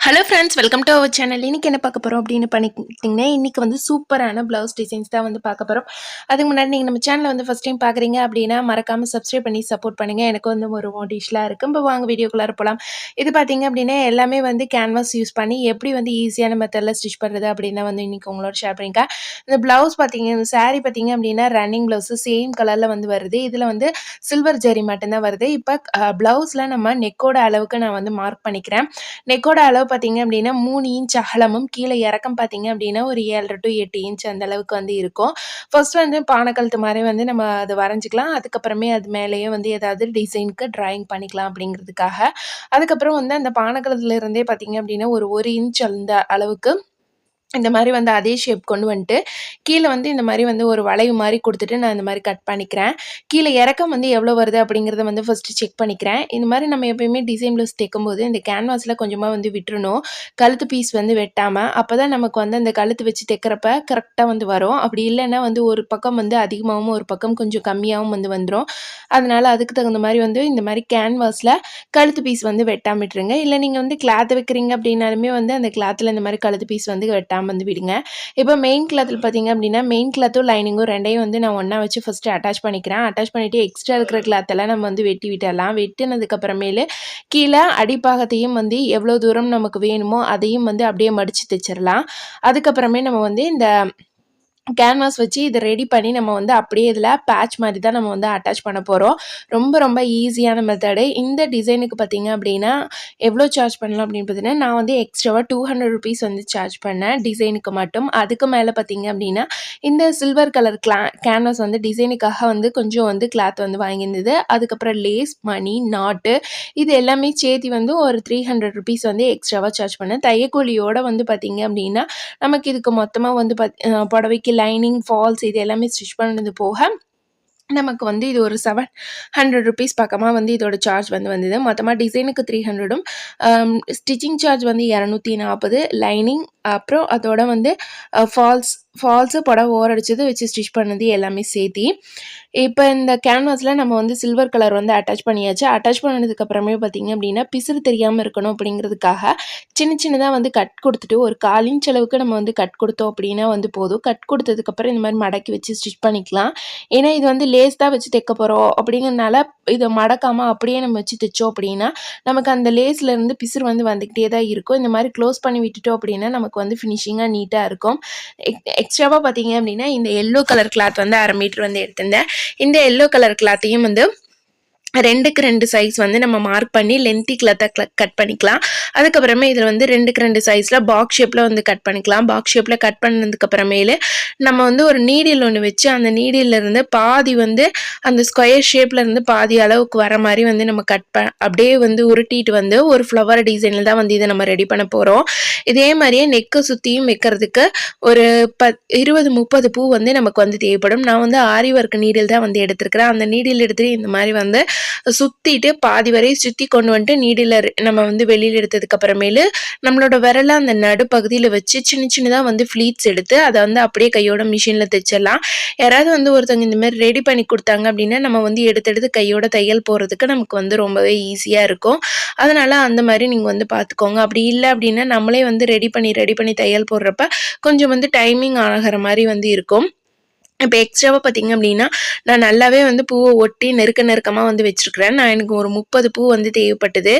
Hello friends welcome to our channel இன்றைக்கி என்ன பார்க்க போகிறோம் அப்படின்னு பண்ணிக்கிட்டிங்கன்னா இன்றைக்கி வந்து சூப்பரான ப்ளவுஸ் டிசைன்ஸ் தான் வந்து பார்க்க போகிறோம் அதுக்கு முன்னாடி நீங்கள் நம்ம சேனலில் வந்து ஃபஸ்ட் டைம் பார்க்குறீங்க அப்படின்னா மறக்காமல் சப்ஸ்கிரைப் பண்ணி சப்போர்ட் பண்ணுங்கள் எனக்கு வந்து ஒரு மோட்டிஷ்லாம் இருக்குது இப்போ வாங்க வீடியோக்குள்ளார போகலாம் இது பார்த்தீங்க அப்படின்னா எல்லாமே வந்து கேன்வாஸ் யூஸ் பண்ணி எப்படி வந்து ஈஸியான மெத்தடில் ஸ்டிச் பண்ணுறது அப்படின்னு வந்து இன்றைக்கி உங்களோட ஷேர் பண்ணிக்கா இந்த ப்ளவுஸ் பார்த்தீங்க இந்த சாரீ பார்த்தீங்க அப்படின்னா ரன்னிங் ப்ளவுஸு சேம் கலரில் வந்து வருது. இதில் வந்து சில்வர் ஜெரி மட்டும்தான் வருது. இப்போ ப்ளவுஸில் நம்ம நெக்கோட அளவுக்கு நான் வந்து மார்க் பண்ணிக்கிறேன். நெக்கோட அளவு பார்த்தீங்க அப்படின்னா மூணு இன்ச் அகலமும் கீழே இறக்கம் பார்த்தீங்க அப்படின்னா ஒரு ஏழரை டு எட்டு இன்ச் அந்த அளவுக்கு வந்து இருக்கும். ஃபர்ஸ்ட் வந்து பானைக்கழுத்து மாதிரி வந்து நம்ம அதை வரைஞ்சிக்கலாம். அதுக்கப்புறமே அது மேலேயே வந்து ஏதாவது டிசைனுக்கு ட்ராயிங் பண்ணிக்கலாம் அப்படிங்கிறதுக்காக. அதுக்கப்புறம் வந்து அந்த பானைக்கழுத்துல இருந்தே பார்த்தீங்க அப்படின்னா ஒரு ஒரு இன்ச் அந்த அளவுக்கு இந்த மாதிரி வந்து அதே ஷேப் கொண்டு வந்துட்டு கீழே வந்து இந்த மாதிரி வந்து ஒரு வளைவு மாதிரி கொடுத்துட்டு நான் இந்த மாதிரி கட் பண்ணிக்கிறேன். கீழே இறக்கம் வந்து எவ்வளோ வருது அப்படிங்கிறத வந்து ஃபஸ்ட்டு செக் பண்ணிக்கிறேன். இந்த மாதிரி நம்ம எப்பயுமே டிசைன் ப்ளவுஸ் தைக்கும்போது இந்த கேன்வாஸில் கொஞ்சமாக வந்து விட்டுறணும். கழுத்து பீஸ் வந்து வெட்டாமல் அப்போ தான் நமக்கு வந்து அந்த கழுத்து வச்சு தைக்கிறப்ப கரெக்டாக வந்து வரும். அப்படி இல்லைன்னா வந்து ஒரு பக்கம் வந்து அதிகமாகவும் ஒரு பக்கம் கொஞ்சம் கம்மியாகவும் வந்து வந்துடும் அதனால் அதுக்கு தகுந்த மாதிரி வந்து இந்த மாதிரி கேன்வாஸில் கழுத்து பீஸ் வந்து வெட்டாமல் விட்டுருங்க. இல்லை நீங்கள் வந்து கிளாத் வைக்கிறீங்க அப்படின்னாலுமே வந்து அந்த கிளாத்தில் இந்த மாதிரி கழுத்து பீஸ் வந்து வெட்டாமல் வெட்டாமல் வந்து விடுங்க. இப்போ மெயின் கிளாத்தில் பார்த்தீங்க அப்படின்னா மெயின் கிளாத்தும் லைனிங்கும் ரெண்டையும் வந்து நான் ஒன்றா வச்சு ஃபஸ்ட்டு அட்டாச் பண்ணிக்கிறேன். அட்டாச் பண்ணிவிட்டு எக்ஸ்ட்ரா இருக்கிற கிளாத்தெல்லாம் நம்ம வந்து வெட்டி விட்டுடலாம் வெட்டினதுக்கப்புறமேலு கீழே அடிப்பாகத்தையும் வந்து எவ்வளோ தூரம் நமக்கு வேணுமோ அதையும் வந்து அப்படியே மடித்து தைச்சிடலாம் அதுக்கப்புறமே நம்ம வந்து இந்த கேன்வாஸ் வச்சு இதை ரெடி பண்ணி நம்ம வந்து அப்படியே இதில் பேட்ச் மாதிரி தான் நம்ம வந்து அட்டாச் பண்ண போகிறோம் ரொம்ப ரொம்ப ஈஸியான மெத்தடு இந்த டிசைனுக்கு பார்த்தீங்க அப்படின்னா எவ்வளோ சார்ஜ் பண்ணலாம் அப்படின்னு பார்த்தீங்கன்னா நான் வந்து எக்ஸ்ட்ராவாக டூ ஹண்ட்ரட் ருபீஸ் வந்து சார்ஜ் பண்ணேன் டிசைனுக்கு மட்டும். அதுக்கு மேலே பார்த்தீங்க அப்படின்னா இந்த சில்வர் கலர் கிளா கேன்வாஸ் வந்து டிசைனுக்காக வந்து கொஞ்சம் வந்து கிளாத் வந்து வாங்கியிருந்தது. அதுக்கப்புறம் லேஸ் மணி நாட்டு இது எல்லாமே சேர்த்து வந்து ஒரு த்ரீ ஹண்ட்ரட் ருபீஸ் வந்து எக்ஸ்ட்ராவாக சார்ஜ் பண்ணேன். தையக்கூலியோடு வந்து பார்த்தீங்க அப்படின்னா நமக்கு இதுக்கு மொத்தமாக வந்து பத் புடவைக்கு லைனிங் ஃபால்ஸ் இது எல்லாமே ஸ்டிச் பண்ணது போக நமக்கு வந்து இது ஒரு செவன் ஹண்ட்ரட் ருபீஸ் பக்கமாக வந்து இதோட சார்ஜ் வந்து வந்தது. மொத்தமாக டிசைனுக்கு த்ரீ ஹண்ட்ரடும் ஸ்டிச்சிங் சார்ஜ் வந்து இரநூத்தி நாற்பது லைனிங் அப்புறம் அதோட வந்து ஃபால்ஸ் ஃபால்ஸு புடவை ஓரடிச்சது வச்சு ஸ்டிச் பண்ணது எல்லாமே சேர்த்தி. இப்போ இந்த கேன்வாஸில் நம்ம வந்து சில்வர் கலர் வந்து அட்டாச் பண்ணியாச்சு. அட்டாச் பண்ணதுக்கப்புறமே பார்த்திங்க அப்படின்னா பிசுறு தெரியாமல் இருக்கணும் அப்படிங்கிறதுக்காக சின்ன சின்னதாக வந்து கட் கொடுத்துட்டு ஒரு காலின் செலவுக்கு நம்ம வந்து கட் கொடுத்தோம் அப்படின்னா வந்து போதும். கட் கொடுத்ததுக்கப்புறம் இந்த மாதிரி மடக்கி வச்சு ஸ்டிச் பண்ணிக்கலாம். ஏன்னா இது வந்து லேஸ் தான் வச்சு தைக்க போகிறோம் அப்படிங்கிறதுனால இதை மடக்காமல் அப்படியே நம்ம வச்சு தைச்சோம் அப்படின்னா நமக்கு அந்த லேஸ்லேருந்து பிசுறு வந்து வந்துக்கிட்டே தான் இருக்கும். இந்த மாதிரி க்ளோஸ் பண்ணி விட்டுட்டோம் அப்படின்னா நமக்கு வந்து ஃபினிஷிங்காக நீட்டாக இருக்கும். எக்ஸ்ட்ராவாக பார்த்தீங்க அப்படின்னா இந்த எல்லோ கலர் கிளாத் வந்து அரை மீட்ரு வந்து எடுத்திருந்தேன். இந்த எல்லோ கலர் கிளாத்தையும் வந்து ரெண்டுக்கு ரெண்டு சைஸ் வந்து நம்ம மார்க் பண்ணி லென்த்தி கிளாத்தை கட் பண்ணிக்கலாம். அதுக்கப்புறமே இதில் வந்து ரெண்டுக்கு ரெண்டு சைஸில் பாக்ஸ் ஷேப்பில் வந்து கட் பண்ணிக்கலாம். பாக்ஸ் ஷேப்பில் கட் பண்ணதுக்கப்புறமேலு நம்ம வந்து ஒரு நீடில் ஒன்று வச்சு அந்த நீடிலிருந்து பாதி வந்து அந்த ஸ்கொயர் ஷேப்பில் இருந்து பாதி அளவுக்கு வர மாதிரி வந்து நம்ம கட் ப அப்படியே வந்து உருட்டிட்டு வந்து ஒரு ஃப்ளவர் டிசைனில் தான் வந்து இதை நம்ம ரெடி பண்ண போகிறோம் இதே மாதிரியே நெக்கை சுற்றியும் வைக்கிறதுக்கு ஒரு பத் இருபது முப்பது பூ வந்து நமக்கு வந்து தேவைப்படும். நான் வந்து ஆரி ஒர்க் நீடில் தான் வந்து எடுத்துருக்கிறேன். அந்த நீடில் எடுத்துகிட்டு இந்த மாதிரி வந்து சுற்றிட்டு பாதி வரை சுற்றி கொண்டு வந்துட்டு நீடில் நம்ம வந்து வெளியில் எடுத்ததுக்கு அப்புறமேலு நம்மளோட விரலை அந்த நடுப்பகுதியில் வச்சு சின்ன சின்னதாக வந்து ஃப்ளீட்ஸ் எடுத்து அதை வந்து அப்படியே கையோட மிஷினில் தைச்சிடலாம். யாராவது வந்து ஒருத்தவங்க இந்த மாதிரி ரெடி பண்ணி கொடுத்தாங்க அப்படின்னா நம்ம வந்து எடுத்து எடுத்து கையோட தையல் போகிறதுக்கு நமக்கு வந்து ரொம்பவே ஈஸியாக இருக்கும். அதனால் அந்த மாதிரி நீங்கள் வந்து பார்த்துக்கோங்க அப்படி இல்லை அப்படின்னா நம்மளே வந்து ரெடி பண்ணி ரெடி பண்ணி தையல் போடுறப்ப கொஞ்சம் வந்து டைமிங் ஆகிற மாதிரி வந்து இருக்கும். இப்போ எக்ஸ்ட்ராவாக பார்த்தீங்க அப்படின்னா நான் நல்லாவே வந்து பூவை ஒட்டி நெருக்க நெருக்கமாக வந்து வச்சுருக்கிறேன். நான் எனக்கு ஒரு முப்பது பூ வந்து தேவைப்பட்டது.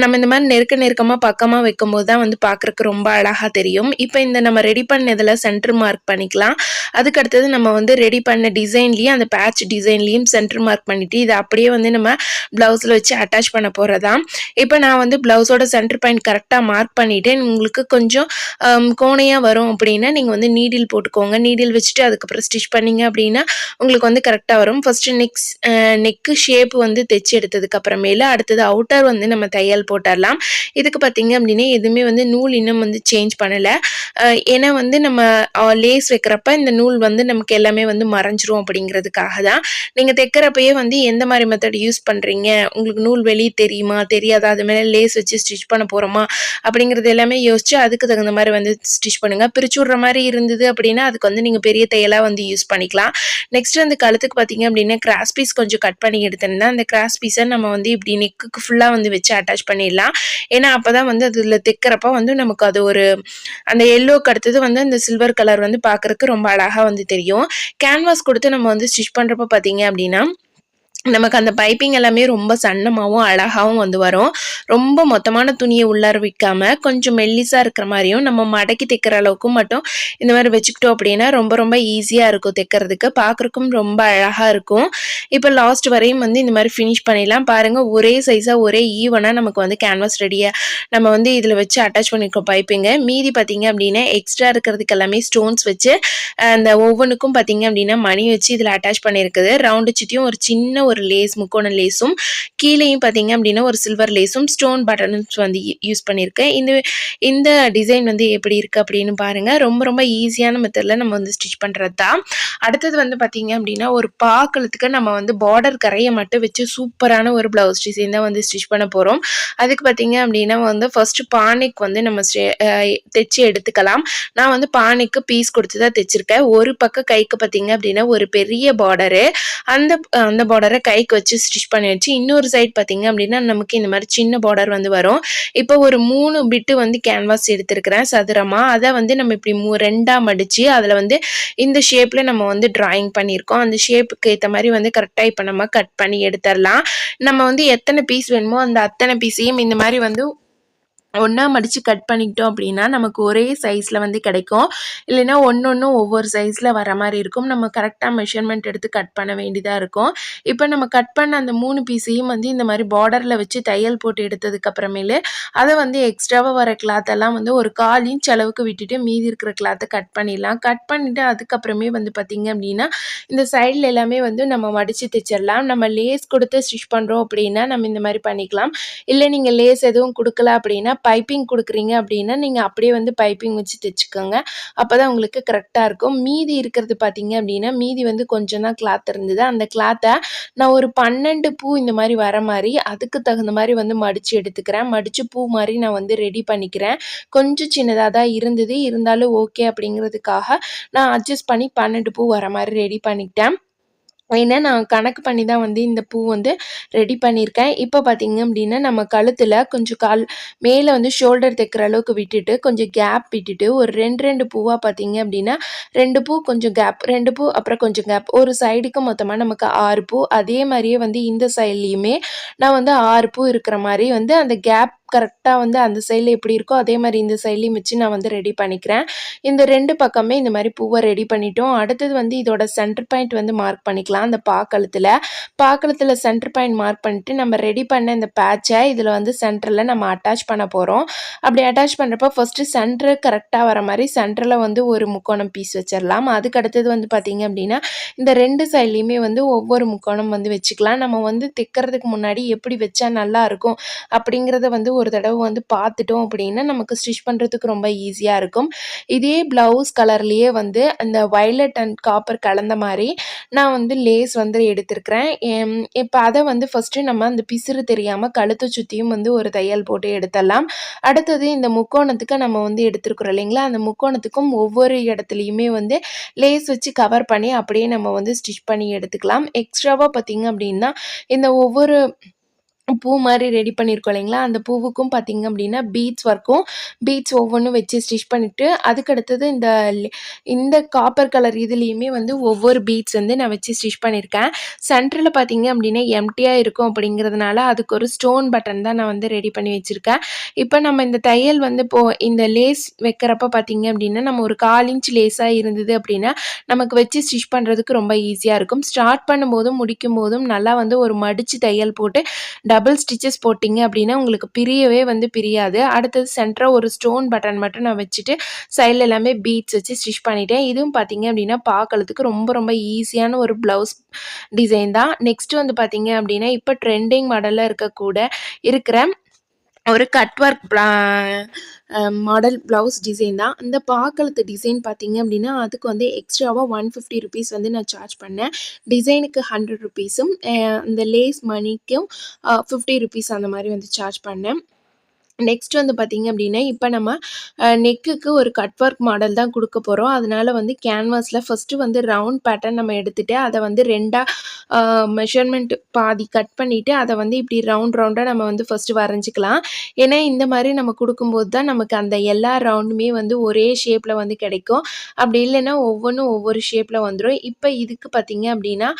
நம்ம இந்த மாதிரி நெருக்க நெருக்கமாக பக்கமாக வைக்கும்போது தான் வந்து பார்க்குறக்கு ரொம்ப அழகாக தெரியும். இப்போ இந்த நம்ம ரெடி பண்ணதில் சென்டர் மார்க் பண்ணிக்கலாம். அதுக்கு அடுத்தது நம்ம வந்து ரெடி பண்ண டிசைன்லேயும் அந்த பேட்ச் டிசைன்லேயும் சென்டர் மார்க் பண்ணிவிட்டு இதை அப்படியே வந்து நம்ம ப்ளவுஸில் வச்சு அட்டாச் பண்ண போகிறதா இப்போ நான் வந்து ப்ளவுஸோட சென்டர் பாயிண்ட் கரெக்டாக மார்க் பண்ணிவிட்டு உங்களுக்கு கொஞ்சம் கோணையாக வரும் அப்படின்னா நீங்கள் வந்து நீடில் போட்டுக்கோங்க. நீடில் வச்சுட்டு அதுக்கப்புறம் ஸ்டிச் பண்ணி பண்ணிங்க அப்படின்னா உங்களுக்கு வந்து கரெக்டாக வரும். ஃபஸ்ட்டு நெக்ஸ் நெக்கு ஷேப் வந்து தைச்சி எடுத்ததுக்கு அப்புறமேல அடுத்தது அவுட்டர் வந்து நம்ம தையல் போட்டுடலாம் இதுக்கு பார்த்தீங்க அப்படின்னா எதுவுமே வந்து நூல் இன்னும் வந்து சேஞ்ச் பண்ணலை. ஏன்னா வந்து நம்ம லேஸ் வைக்கிறப்ப இந்த நூல் வந்து நமக்கு எல்லாமே வந்து மறைஞ்சிரும் அப்படிங்கிறதுக்காக தான். நீங்கள் தைக்கிறப்பயே வந்து எந்த மாதிரி மெத்தட் யூஸ் பண்ணுறீங்க உங்களுக்கு நூல் வெளியே தெரியுமா? தெரியாதா? அது மேலே லேஸ் வச்சு ஸ்டிச் பண்ண போகிறோமா அப்படிங்கிறது எல்லாமே யோசிச்சு அதுக்கு தகுந்த மாதிரி வந்து ஸ்டிச் பண்ணுங்கள் பிரிச்சு விட்ற மாதிரி இருந்தது அப்படின்னா அதுக்கு வந்து நீங்கள் பெரிய தையலாக வந்து யூஸ் பண்ணிக்கலாம். நெக்ஸ்ட் வந்து கழுத்துக்கு பார்த்தீங்க அப்படின்னா கிராஸ் பீஸ் கொஞ்சம் கட் பண்ணி எடுத்தோம்னா அந்த கிராஸ் பீஸை நம்ம வந்து இப்படி நெக்குக்கு ஃபுல்லாக வந்து வச்சு அட்டாச் பண்ணிடலாம். ஏன்னா அப்போ தான் வந்து அதில் தைக்கிறப்ப வந்து நமக்கு அது ஒரு அந்த எல்லோக்கு அடுத்தது வந்து அந்த சில்வர் கலர் வந்து பார்க்குறக்கு ரொம்ப அழகாக வந்து தெரியும். கேன்வாஸ் கொடுத்து நம்ம வந்து ஸ்டிச் பண்ணுறப்ப பார்த்தீங்க அப்படின்னா நமக்கு அந்த பைப்பிங் எல்லாமே ரொம்ப சன்னமாகவும் அழகாகவும் வந்து வரும். ரொம்ப மொத்தமான துணியை உள்ளார விற்காம கொஞ்சம் மெல்லிஸாக இருக்கிற மாதிரியும் நம்ம மடக்கி தைக்கிற அளவுக்கும் மட்டும் இந்த மாதிரி வச்சுக்கிட்டோம் அப்படின்னா ரொம்ப ரொம்ப ஈஸியாக இருக்கும் தைக்கிறதுக்கு. பார்க்குறக்கும் ரொம்ப அழகாக இருக்கும். இப்போ லாஸ்ட் வரையும் வந்து இந்த மாதிரி ஃபினிஷ் பண்ணிடலாம். பாருங்கள் ஒரே சைஸாக ஒரே ஈவனாக நமக்கு வந்து கேன்வாஸ் ரெடியாக நம்ம வந்து இதில் வச்சு அட்டாச் பண்ணியிருக்கோம் பைப்பிங்க மீதி பார்த்தீங்க அப்படின்னா எக்ஸ்ட்ரா இருக்கிறதுக்கு எல்லாமே ஸ்டோன்ஸ் வச்சு அந்த ஒவ்வொன்றுக்கும் பார்த்தீங்க அப்படின்னா மணி வச்சு இதில் அட்டாச் பண்ணியிருக்குது ரவுண்டு சுற்றியும் ஒரு சின்ன ஒரு ஒரு லேஸ் முக்கோண லேஸும் கீழேயும் பார்த்தீங்க அப்படின்னா ஒரு சில்வர் லேஸும் ஸ்டோன் பட்டன்ஸ் வந்து யூஸ் பண்ணியிருக்கேன். இந்த இந்த டிசைன் வந்து எப்படி இருக்குது அப்படின்னு பாருங்கள் ரொம்ப ரொம்ப ஈஸியான மெத்தடில் நம்ம வந்து ஸ்டிச் பண்ணுறது தான். அடுத்தது வந்து பார்த்தீங்க அப்படின்னா ஒரு பாக்கலத்துக்கு நம்ம வந்து பார்டர் கரையை மட்டும் வச்சு சூப்பரான ஒரு ப்ளவுஸ் டிசைன் தான் வந்து ஸ்டிச் பண்ண போகிறோம் அதுக்கு பார்த்தீங்க அப்படின்னா வந்து ஃபஸ்ட்டு பானைக்கு வந்து நம்ம தைச்சி எடுத்துக்கலாம். நான் வந்து பானைக்கு பீஸ் கொடுத்து தான் தைச்சிருக்கேன். ஒரு பக்கம் கைக்கு பார்த்தீங்க அப்படின்னா ஒரு பெரிய பார்டரு அந்த அந்த பார்டரை கைக்கு வச்சு ஸ்டிச் பண்ணி வச்சு இன்னொரு சைட் பார்த்தீங்க அப்படின்னா நமக்கு இந்த மாதிரி சின்ன பார்டர் வந்து வரும். இப்போ ஒரு மூணு பிட்டு வந்து கேன்வாஸ் எடுத்துருக்கிறேன் சதுரமாக அதை வந்து நம்ம இப்படி மூ ரெண்டாக மடித்து அதில் வந்து இந்த ஷேப்பில் நம்ம வந்து ட்ராயிங் பண்ணியிருக்கோம். அந்த ஷேப்புக்கு ஏற்ற மாதிரி வந்து கரெக்டாக இப்போ நம்ம கட் பண்ணி எடுத்துடலாம் நம்ம வந்து எத்தனை பீஸ் வேணுமோ அந்த அத்தனை பீஸையும் இந்த மாதிரி வந்து ஒன்றா மடித்து கட் பண்ணிக்கிட்டோம் அப்படின்னா நமக்கு ஒரே சைஸில் வந்து கிடைக்கும். இல்லைன்னா ஒன்று ஒன்றும் ஒவ்வொரு சைஸில் வர மாதிரி இருக்கும். நம்ம கரெக்டாக மெஷர்மெண்ட் எடுத்து கட் பண்ண வேண்டியதாக இருக்கும். இப்போ நம்ம கட் பண்ண அந்த மூணு பீஸையும் வந்து இந்த மாதிரி பார்டரில் வச்சு தையல் போட்டு எடுத்ததுக்கப்புறமேலு அதை வந்து எக்ஸ்ட்ராவாக வர கிளாத்தெல்லாம் வந்து ஒரு கால் இன்ச் அளவுக்கு விட்டுட்டு மீதி இருக்கிற கிளாத்தை கட் பண்ணிடலாம். கட் பண்ணிவிட்டு அதுக்கப்புறமே வந்து பார்த்திங்க அப்படின்னா இந்த சைடில் எல்லாமே வந்து நம்ம மடித்து தைச்சிடலாம். நம்ம லேஸ் கொடுத்து ஸ்டிச் பண்ணுறோம் அப்படின்னா நம்ம இந்த மாதிரி பண்ணிக்கலாம். இல்லை நீங்கள் லேஸ் எதுவும் கொடுக்கல அப்படின்னா பைப்பிங் கொடுக்குறீங்க அப்படின்னா நீங்கள் அப்படியே வந்து பைப்பிங் வச்சு தைச்சிக்கோங்க. அப்போ தான் உங்களுக்கு கரெக்டாக இருக்கும். மீதி இருக்கிறது பார்த்தீங்க அப்படின்னா மீதி வந்து கொஞ்சம் தான் கிளாத் இருந்தது. அந்த கிளாத்தை நான் ஒரு பன்னெண்டு பூ இந்த மாதிரி வர மாதிரி அதுக்கு தகுந்த மாதிரி வந்து மடித்து எடுத்துக்கிறேன். மடித்து பூ மாதிரி நான் வந்து ரெடி பண்ணிக்கிறேன். கொஞ்சம் சின்னதாக தான் இருந்தது. இருந்தாலும் ஓகே அப்படிங்கிறதுக்காக நான் அட்ஜஸ்ட் பண்ணி பன்னெண்டு பூ வர மாதிரி ரெடி பண்ணிக்கிட்டேன். ஏன்னா நான் கணக்கு பண்ணி தான் வந்து இந்த பூ வந்து ரெடி பண்ணியிருக்கேன். இப்போ பார்த்தீங்க அப்படின்னா நம்ம கழுத்தில் கொஞ்சம் கால் மேலே வந்து ஷோல்டர் தைக்கிற அளவுக்கு விட்டுட்டு கொஞ்சம் கேப் விட்டுட்டு ஒரு ரெண்டு ரெண்டு பூவாக பார்த்தீங்க அப்படின்னா ரெண்டு பூ கொஞ்சம் கேப் ரெண்டு பூ அப்புறம் கொஞ்சம் கேப் ஒரு சைடுக்கு மொத்தமாக நமக்கு ஆறு பூ. அதே மாதிரியே வந்து இந்த சைட்லேயுமே நான் வந்து ஆறு பூ இருக்கிற மாதிரி வந்து அந்த கேப் கரெக்டாக வந்து அந்த சைடில் எப்படி இருக்கோ அதே மாதிரி இந்த சைட்லேயும் வச்சு நான் வந்து ரெடி பண்ணிக்கிறேன். இந்த ரெண்டு பக்கமே இந்த மாதிரி பூவை ரெடி பண்ணிட்டோம். அடுத்தது வந்து இதோட சென்டர் பாயிண்ட் வந்து மார்க் பண்ணிக்கலாம். அந்த பாக்கழுத்தில். பாக்கழுத்தில் சென்டர் பாயிண்ட் மார்க் பண்ணிட்டு நம்ம ரெடி பண்ண இந்த பேட்சை இதில் வந்து சென்டரில் நம்ம அட்டாச் பண்ண போகிறோம் அப்படி அட்டாச் பண்ணுறப்போ ஃபஸ்ட்டு சென்டர் கரெக்டாக வர மாதிரி சென்டரில் வந்து ஒரு முக்கோணம் பீஸ் வச்சிடலாம் அதுக்கு அடுத்தது வந்து பார்த்திங்க அப்படின்னா இந்த ரெண்டு சைட்லேயுமே வந்து ஒவ்வொரு முக்கோணம் வந்து வச்சுக்கலாம். நம்ம வந்து தைக்கிறதுக்கு முன்னாடி எப்படி வச்சா நல்லா இருக்கும் அப்படிங்கிறத வந்து ஒரு ஒரு தடவை வந்து பார்த்துட்டோம் அப்படின்னா நமக்கு ஸ்டிச் பண்ணுறதுக்கு ரொம்ப ஈஸியாக இருக்கும். இதே ப்ளவுஸ் கலர்லேயே வந்து அந்த வயலட் அண்ட் காப்பர் கலந்த மாதிரி நான் வந்து லேஸ் வந்து எடுத்திருக்கிறேன். இப்போ அதை வந்து ஃபஸ்ட்டு நம்ம அந்த பிசுறு தெரியாமல் கழுத்தை சுற்றியும் வந்து ஒரு தையல் போட்டு எடுத்துடலாம். அடுத்தது இந்த முக்கோணத்துக்கு நம்ம வந்து எடுத்துருக்குறோம் இல்லைங்களா? அந்த முக்கோணத்துக்கும் ஒவ்வொரு இடத்துலையுமே வந்து லேஸ் வச்சு கவர் பண்ணி அப்படியே நம்ம வந்து ஸ்டிச் பண்ணி எடுத்துக்கலாம். எக்ஸ்ட்ராவாக பார்த்திங்க அப்படின்னா இந்த ஒவ்வொரு பூ மாதிரி ரெடி பண்ணியிருக்கோம் இல்லைங்களா? அந்த பூவுக்கும் பார்த்திங்க அப்படின்னா பீட்ஸ் ஒர்க்கும் பீட்ஸ் ஒவ்வொன்றும் வச்சு ஸ்டிச் பண்ணிவிட்டு அதுக்கடுத்தது இந்த இந்த காப்பர் கலர் இதுலேயுமே வந்து ஒவ்வொரு பீட்ஸ் வந்து நான் வச்சு ஸ்டிச் பண்ணியிருக்கேன் சென்டரில் பார்த்திங்க அப்படின்னா எம்டியாக இருக்கும் அப்படிங்கிறதுனால அதுக்கு ஒரு ஸ்டோன் பட்டன் தான் நான் வந்து ரெடி பண்ணி வச்சுருக்கேன். இப்போ நம்ம இந்த தையல் வந்து இப்போ இந்த லேஸ் வைக்கிறப்ப பார்த்திங்க அப்படின்னா நம்ம ஒரு கால் இன்ச் லேஸாக இருந்தது அப்படின்னா நமக்கு வச்சு ஸ்டிச் பண்ணுறதுக்கு ரொம்ப ஈஸியாக இருக்கும். ஸ்டார்ட் பண்ணும்போதும் முடிக்கும் போதும் நல்லா வந்து ஒரு மடித்து தையல் போட்டு டபுள் ஸ்டிச்சஸ் போட்டிங்க அப்படின்னா உங்களுக்கு பிரியவே வந்து பிரியாது. அடுத்தது சென்டராக ஒரு ஸ்டோன் பட்டன் மட்டும் நான் வச்சுட்டு சைடில் எல்லாமே பீட்ஸ் வச்சு ஸ்டிச் பண்ணிட்டேன். இதுவும் பார்த்தீங்க அப்படின்னா பார்க்கறதுக்கு ரொம்ப ரொம்ப ஈஸியான ஒரு ப்ளவுஸ் டிசைன் தான். நெக்ஸ்ட்டு வந்து பார்த்தீங்க அப்படின்னா இப்போ ட்ரெண்டிங் மாடலில் இருக்கக்கூட இருக்கிற ஒரு cut work model blouse design தான். அந்த பாக்கழுத்து டிசைன் பார்த்தீங்க அப்படின்னா அதுக்கு வந்து எக்ஸ்ட்ராவாக ஒன் ஃபிஃப்டி ருபீஸ் வந்து நான் சார்ஜ் பண்ணேன். டிசைனுக்கு ஹண்ட்ரட் ருபீஸும் இந்த லேஸ் மணிக்கும் ஃபிஃப்டி ருபீஸ் அந்த மாதிரி வந்து சார்ஜ் பண்ணேன். நெக்ஸ்ட் வந்து பார்த்திங்க அப்படின்னா, இப்போ நம்ம நெக்குக்கு ஒரு கட் ஒர்க் மாடல் தான் கொடுக்க போகிறோம் அதனால் வந்து கேன்வாஸில் ஃபர்ஸ்ட்டு வந்து ரவுண்ட் பேட்டர்ன் நம்ம எடுத்துகிட்டு அதை வந்து ரெண்டாக மெஷர்மெண்ட் பாதி கட் பண்ணிவிட்டு அதை வந்து இப்படி ரவுண்ட் ரவுண்டாக நம்ம வந்து ஃபஸ்ட்டு வரைஞ்சிக்கலாம். ஏன்னா, இந்த மாதிரி நம்ம கொடுக்கும்போது தான் நமக்கு அந்த எல்லா ரவுண்டுமே வந்து ஒரே ஷேப்பில் வந்து கிடைக்கும். அப்படி இல்லைன்னா ஒவ்வொன்றும் ஒவ்வொரு ஷேப்பில் வந்துடும் இப்போ இதுக்கு பார்த்தீங்க அப்படின்னா,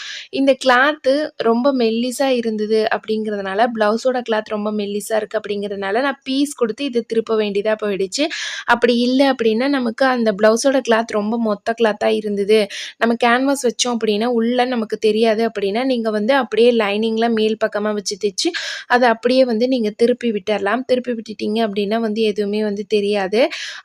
இந்த கிளாத்து ரொம்ப மெல்லிஸாக இருந்தது அப்படிங்கிறதுனால, ப்ளவுஸோட கிளாத் ரொம்ப மெல்லிஸாக இருக்குது அப்படிங்கிறதுனால, நான் பீஸ் கொடுத்து இது திருப்ப வேண்டியதாக போயிடுச்சு. அப்படி இல்லை அப்படின்னா, நமக்கு அந்த ப்ளவுஸோட கிளாத் ரொம்ப மொத்த கிளாத்தாக இருந்தது. நம்ம கேன்வாஸ் வச்சோம் அப்படின்னா, உள்ள நமக்கு தெரியாது அப்படின்னா, நீங்கள் வந்து அப்படியே லைனிங்ல மேல் பக்கமாக வச்சு தைச்சு அதை அப்படியே வந்து நீங்கள் திருப்பி விட்டுடலாம் திருப்பி விட்டுட்டீங்க அப்படின்னா வந்து எதுவுமே வந்து தெரியாது.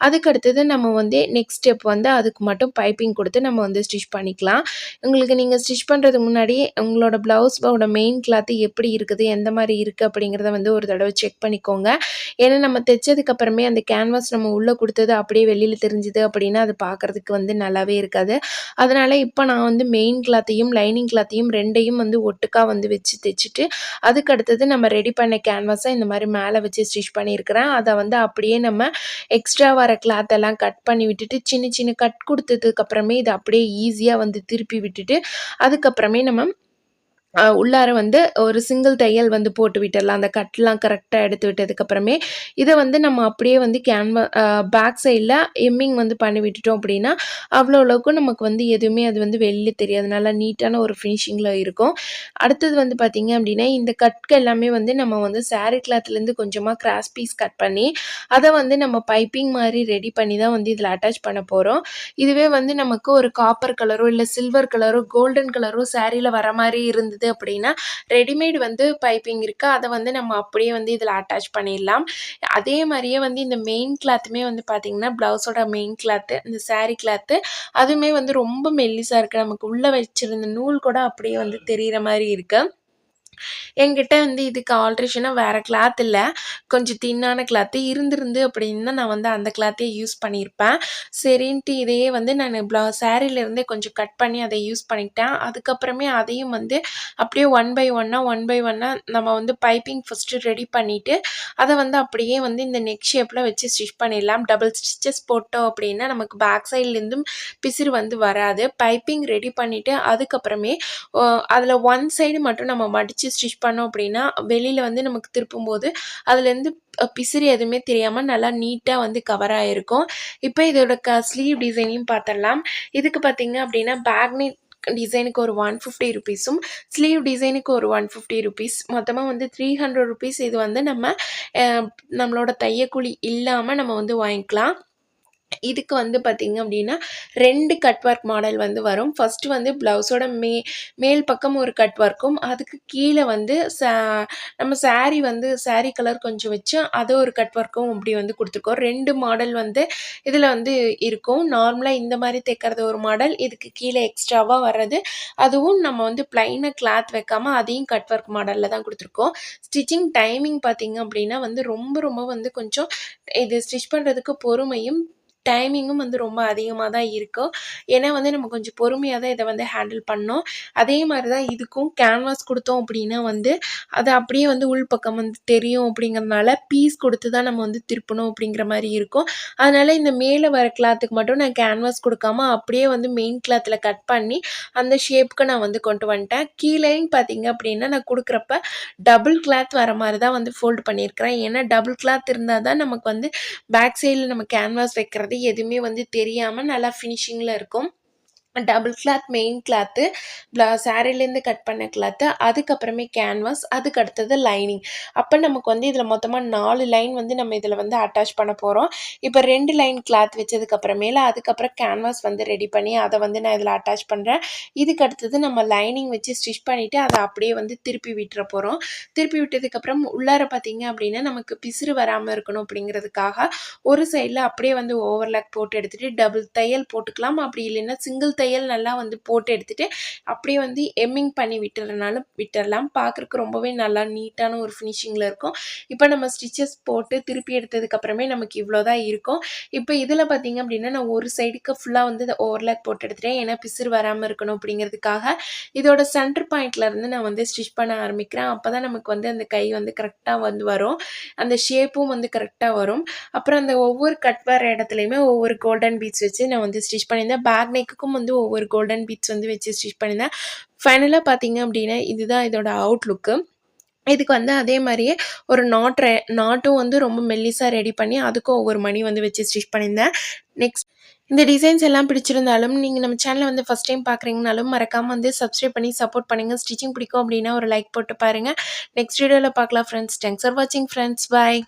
அதுக்கு அடுத்தது நம்ம வந்து நெக்ஸ்ட் ஸ்டெப் வந்து அதுக்கு மட்டும் பைப்பிங் கொடுத்து நம்ம வந்து ஸ்டிச் பண்ணிக்கலாம். உங்களுக்கு நீங்கள் ஸ்டிச் பண்ணுறதுக்கு முன்னாடி உங்களோட ப்ளவுஸோட மெயின் கிளாத்து எப்படி இருக்குது, எந்த மாதிரி இருக்குது அப்படிங்கிறத வந்து ஒரு தடவை செக் பண்ணிக்கோங்க. ஏன்னா, நம்ம தைச்சதுக்கு அப்புறமே அந்த கேன்வாஸ் நம்ம உள்ளே கொடுத்தது அப்படியே வெளியில் தெரிஞ்சுது அப்படின்னா, அது பார்க்கறதுக்கு வந்து நல்லாவே இருக்காது. அதனால் இப்போ நான் வந்து மெயின் கிளாத்தையும், லைனிங் கிளாத்தையும் ரெண்டையும் வந்து ஒட்டுக்கா வந்து வச்சு தைச்சிட்டு அதுக்கு அடுத்தது நம்ம ரெடி பண்ண கேன்வாஸை இந்த மாதிரி மேலே வச்சு ஸ்டிச் பண்ணியிருக்கிறேன். அதை வந்து அப்படியே நம்ம எக்ஸ்ட்ரா வர கிளாத் எல்லாம் கட் பண்ணி விட்டுட்டு, சின்ன சின்ன கட் கொடுத்ததுக்கப்புறமே அப்புறமே அப்படியே ஈஸியாக வந்து திருப்பி விட்டுட்டு, அதுக்கப்புறமே நம்ம உள்ளார வந்து ஒரு சிங்கிள் தையல் வந்து போட்டு விட்டுடலாம் அந்த கட்லாம் கரெக்டாக எடுத்து விட்டதுக்கப்புறமே, இதை வந்து நம்ம அப்படியே வந்து கேன்வா பேக் சைடில் எம்மிங் வந்து பண்ணி விட்டுட்டோம் அப்படின்னா, அவ்வளோ அளவுக்கு நமக்கு வந்து எதுவுமே அது வந்து வெளியே தெரியாது. நல்லா நீட்டான ஒரு ஃபினிஷிங்கில் இருக்கும். அடுத்தது வந்து பார்த்திங்க அப்படின்னா, இந்த கட்க்கு எல்லாமே வந்து நம்ம வந்து சாரி கிளாத்லேருந்து கொஞ்சமாக கிராஸ் பீஸ் கட் பண்ணி, அதை வந்து நம்ம பைப்பிங் மாதிரி ரெடி பண்ணி தான் வந்து இதில் அட்டாச் பண்ண போகிறோம் இதுவே வந்து நமக்கு ஒரு காப்பர் கலரோ, இல்லை சில்வர் கலரோ, கோல்டன் கலரோ சாரியில் வர மாதிரி இருந்து இருந்தது அப்படின்னா, ரெடிமேட் வந்து பைப்பிங் இருக்குது அதை வந்து நம்ம அப்படியே வந்து இதில் அட்டாச் பண்ணிடலாம். அதே மாதிரியே வந்து இந்த மெயின் கிளாத்துமே வந்து பார்த்திங்கன்னா ப்ளவுஸோட மெயின் கிளாத்து, இந்த சாரீ கிளாத்து அதுவுமே வந்து ரொம்ப மெல்லிசாக இருக்குது நமக்கு உள்ளே வச்சிருந்த நூல் கூட அப்படியே வந்து தெரிகிற மாதிரி இருக்குது என்கிட்ட வந்து இதுக்கு ஆல்ட்ரேஷனாக வேறு கிளாத் இல்லை கொஞ்சம் தின்னான கிளாத்து. இருந்திருந்து அப்படின்னா, நான் வந்து அந்த கிளாத்தையே யூஸ் பண்ணியிருப்பேன். சரின்ட்டு இதையே வந்து நான் ப்ளவு சேரீலேருந்தே கொஞ்சம் கட் பண்ணி அதை யூஸ் பண்ணிக்கிட்டேன். அதுக்கப்புறமே அதையும் வந்து அப்படியே ஒன் பை ஒன்னாக ஒன் பை ஒன்னாக நம்ம வந்து பைப்பிங் ஃபஸ்ட்டு ரெடி பண்ணிவிட்டு அதை வந்து அப்படியே வந்து இந்த நெக் ஷேப்பில் வச்சு ஸ்டிச் பண்ணிடலாம். டபுள் ஸ்டிச்சஸ் போட்டோம் அப்படின்னா, நமக்கு பேக் சைட்லேருந்தும் பிசிறு வந்து வராது. பைப்பிங் ரெடி பண்ணிவிட்டு அதுக்கப்புறமே அதில் ஒன் சைடு மட்டும் நம்ம மடித்து ஸ்டிச் பண்ணோம் அப்படின்னா, வெளியில் வந்து நமக்கு திருப்பும்போது, அதுலேருந்து பிசிறி பிசிறு எதுவுமே தெரியாமல் நல்லா நீட்டாக வந்து கவர் ஆகிருக்கும் இப்போ இதோட க ஸ்லீவ் டிசைனையும் பார்த்துடலாம். இதுக்கு பார்த்திங்க அப்படின்னா, பேக்னி டிசைனுக்கு ஒரு ஒன் ஃபிஃப்டி ருபீஸும் ஸ்லீவ் டிசைனுக்கு ஒரு ஒன் ஃபிஃப்டி ருபீஸ் மொத்தமாக வந்து த்ரீ ஹண்ட்ரட் ருபீஸ் இது வந்து நம்ம நம்மளோட தையக்கூலி இல்லாமல் நம்ம வந்து வாங்கிக்கலாம். இதுக்கு வந்து பார்த்திங்க அப்படின்னா, ரெண்டு கட் ஒர்க் மாடல் வந்து வரும். ஃபர்ஸ்ட்டு வந்து ப்ளவுஸோட மே மேல் பக்கம் ஒரு கட் ஒர்க்கும், அதுக்கு கீழே வந்து சா நம்ம சாரீ வந்து சாரீ கலர் கொஞ்சம் வச்சு, அது ஒரு கட் ஒர்க்கும் அப்படி வந்து கொடுத்துருக்கோம் ரெண்டு மாடல் வந்து இதில் வந்து இருக்கும். நார்மலாக இந்த மாதிரி தைக்கிறது ஒரு மாடல். இதுக்கு கீழே எக்ஸ்ட்ராவாக வர்றது, அதுவும் நம்ம வந்து பிளைனாக கிளாத் வைக்காம அதையும் கட் ஒர்க் மாடலில் தான் கொடுத்துருக்கோம் ஸ்டிச்சிங் டைமிங் பார்த்தீங்க அப்படின்னா வந்து ரொம்ப ரொம்ப வந்து கொஞ்சம் இது ஸ்டிச் பண்ணுறதுக்கு பொறுமையும், டைமிங்கும் வந்து ரொம்ப அதிகமாக தான் இருக்கும். ஏன்னா வந்து நம்ம கொஞ்சம் பொறுமையாக தான் இதை வந்து ஹேண்டில் பண்ணோம் அதே மாதிரி தான் இதுக்கும் கேன்வாஸ் கொடுத்தோம் அப்படின்னா வந்து, அது அப்படியே வந்து உள்பக்கம் வந்து தெரியும் அப்படிங்கிறதுனால, பீஸ் கொடுத்து தான் நம்ம வந்து திருப்பணும் அப்படிங்கிற மாதிரி இருக்கும். அதனால் இந்த மேலே வர கிளாத்துக்கு மட்டும் நான் கேன்வாஸ் கொடுக்காம அப்படியே வந்து மெயின் கிளாத்தில் கட் பண்ணி, அந்த ஷேப்புக்கு நான் வந்து கொண்டு வந்துட்டேன். கீழேயும் பார்த்தீங்க அப்படின்னா, நான் கொடுக்குறப்ப டபுள் கிளாத் வர மாதிரி தான் வந்து ஃபோல்ட் பண்ணியிருக்கிறேன். ஏன்னா டபுள் கிளாத் இருந்தால் தான் நமக்கு வந்து பேக் சைடில் நம்ம கேன்வாஸ் வைக்கிறது எதுவுமே வந்து தெரியாம நல்லா ஃபினிஷிங்ல இருக்கும். டபுள் கிளாத் மெயின் கிளாத்து, ப்ள சாரிலேருந்து கட் பண்ண கிளாத்து, அதுக்கப்புறமே கேன்வாஸ், அதுக்கு அடுத்தது லைனிங். அப்போ நமக்கு வந்து இதில் மொத்தமாக நாலு லைன் வந்து நம்ம இதில் வந்து அட்டாச் பண்ண போகிறோம் இப்போ ரெண்டு லைன் கிளாத் வச்சதுக்கப்புறமேல அதுக்கப்புறம் கேன்வாஸ் வந்து ரெடி பண்ணி, அதை வந்து நான் இதில் அட்டாச் பண்ணுறேன் இதுக்கு அடுத்தது நம்ம லைனிங் வச்சு ஸ்டிச் பண்ணிவிட்டு அதை அப்படியே வந்து திருப்பி விட்டுற போகிறோம் திருப்பி விட்டதுக்கப்புறம் உள்ளார பார்த்தீங்க அப்படின்னா, நமக்கு பிசிறு வராமல் இருக்கணும் அப்படிங்கிறதுக்காக, ஒரு சைடில் அப்படியே வந்து ஓவர்லாக் போட்டு எடுத்துகிட்டு டபுள் தையல் போட்டுக்கலாம். அப்படி இல்லைன்னா, சிங்கிள் தையல் தையல் நல்லா வந்து போட்டு எடுத்துகிட்டு அப்படியே வந்து எம்மிங் பண்ணி விட்டுறனாலும் விட்டுறலாம். பார்க்குறக்கு ரொம்பவே நல்லா நீட்டான ஒரு ஃபினிஷிங்கில் இருக்கும். இப்போ நம்ம ஸ்டிச்சஸ் போட்டு திருப்பி எடுத்ததுக்கப்புறமே நமக்கு இவ்வளோ தான் இருக்கும். இப்போ இதில் பார்த்தீங்க அப்படின்னா நான் ஒரு சைடுக்கு ஃபுல்லாக வந்து இந்த ஓவர்லாக் போட்டு எடுத்துட்டேன். ஏன்னா பிசிறு வராமல் இருக்கணும் அப்படிங்கிறதுக்காக. இதோட சென்டர் பாயிண்ட்லேருந்து நான் வந்து ஸ்டிச் பண்ண ஆரம்பிக்கிறேன். அப்போ தான் நமக்கு வந்து அந்த கை வந்து கரெக்டாக வந்து வரும். அந்த ஷேப்பும் வந்து கரெக்டாக வரும். அப்புறம் அந்த ஒவ்வொரு கட் வர இடத்துலையுமே ஒவ்வொரு கோல்டன் பீட்ஸ் வச்சு நான் வந்து ஸ்டிச் பண்ணியிருந்தேன். பேக் நெக்குக்கும் வந்து ஒவ்வொரு கோல்டன் பீட்ஸ் வந்து வச்சு ஸ்டிச் பண்ணியிருந்தேன் ஃபைனலாக பார்த்தீங்க அப்படின்னா இதுதான் இதோட அவுட்லுக்கு இதுக்கு வந்து அதே மாதிரியே ஒரு நாட் ரெ நாட்டும் வந்து ரொம்ப மெல்லிஸாக ரெடி பண்ணி அதுக்கும் ஒவ்வொரு மணி வந்து வச்சு ஸ்டிச் பண்ணியிருந்தேன். நெக்ஸ்ட் இந்த டிசைன்ஸ் எல்லாம் பிடிச்சிருந்தாலும் நீங்கள் நம்ம சேனலை வந்து ஃபஸ்ட் டைம் பார்க்குறீங்கனாலும் மறக்காமல் வந்து சப்ஸ்கிரைப் பண்ணி சப்போர்ட் பண்ணுங்கள் ஸ்டிச்சிங் பிடிக்கும் அப்படின்னா ஒரு லைக் போட்டு பாருங்கள் நெக்ஸ்ட் வீடியோவில் பார்க்கலாம் ஃப்ரெண்ட்ஸ் தேங்க்ஸ் ஃபார் வாட்சிங் ஃப்ரெண்ட்ஸ் பாய்